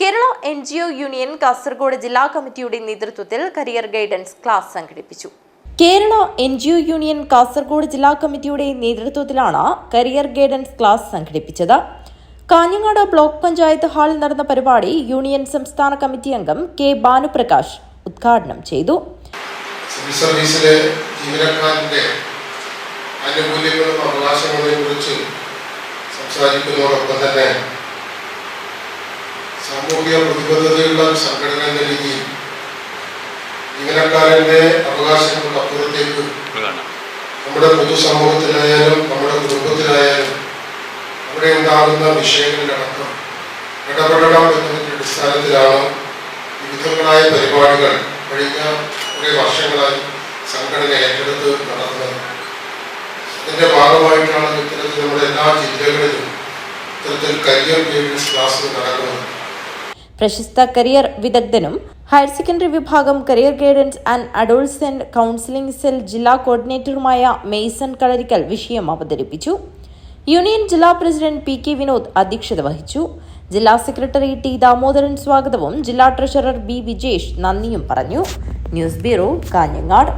Kerala N G O union Kasaragod ജില്ലാ കമ്മിറ്റിയുടെ നേതൃത്വത്തിൽ കരിയർ ഗൈഡൻസ് ക്ലാസ് സംഘടിപ്പിച്ചു. Kerala N G O union Kasaragod ജില്ലാ കമ്മിറ്റിയുടെ നേതൃത്വത്തിലാണ് കരിയർ ഗൈഡൻസ് ക്ലാസ് സംഘടിപ്പിച്ചത്. കാഞ്ഞങ്ങാട് ബ്ലോക്ക് പഞ്ചായത്ത് ഹാളിൽ നടന്ന പരിപാടി യൂണിയൻ സംസ്ഥാന കമ്മിറ്റി അംഗം കെ ഭാനുപ്രകാശ് ഉദ്ഘാടനം ചെയ്തു. സിവിൽ സർവീസിലെ ആനുകൂല്യങ്ങളും അവകാശങ്ങളെയും കുറിച്ച് സംസാരിക്കുന്നതോടൊപ്പം തന്നെ സാമൂഹിക പ്രതിബദ്ധതയുള്ള സംഘടന എന്ന രീതിയിൽ ജീവനക്കാരന്റെ അവകാശങ്ങൾക്ക് അപ്പുറത്തേക്ക് നമ്മുടെ പൊതുസമൂഹത്തിലായാലും നമ്മുടെ കുടുംബത്തിലായാലും അവിടെ ഉണ്ടാകുന്ന വിഷയങ്ങളിലടക്കം ഇടപെടണം എന്നതിന്റെ അടിസ്ഥാനത്തിലാണ് വിവിധങ്ങളായ പരിപാടികൾ കഴിഞ്ഞ കുറേ വർഷങ്ങളായി സംഘടന ഏറ്റെടുത്ത് നടന്നത് അതിന്റെ ഭാഗമായിട്ടാണ് ഇത്തരത്തിൽ നമ്മുടെ എല്ലാ ജില്ലകളിലും ഇത്തരത്തിൽ കരിയർ ഗൈഡൻസ് ക്ലാസ് നടക്കുന്നത്. പ്രശസ്ത കരിയർ വിദഗ്ധനും ഹയർ സെക്കൻഡറി വിഭാഗം career guidance and adolescent counselling cell ജില്ലാ കോർഡിനേറ്ററുമായ മെയ്സൺ കളരിക്കൽ വിഷയം അവതരിപ്പിച്ചു. യൂണിയൻ ജില്ലാ പ്രസിഡന്റ് പി കെ വിനോദ് അധ്യക്ഷത വഹിച്ചു. ജില്ലാ സെക്രട്ടറി ടി ദാമോദരൻ സ്വാഗതവും ജില്ലാ ട്രഷറർ ബി വിജേഷ് നന്ദിയും പറഞ്ഞു. News bureau Kanhangad.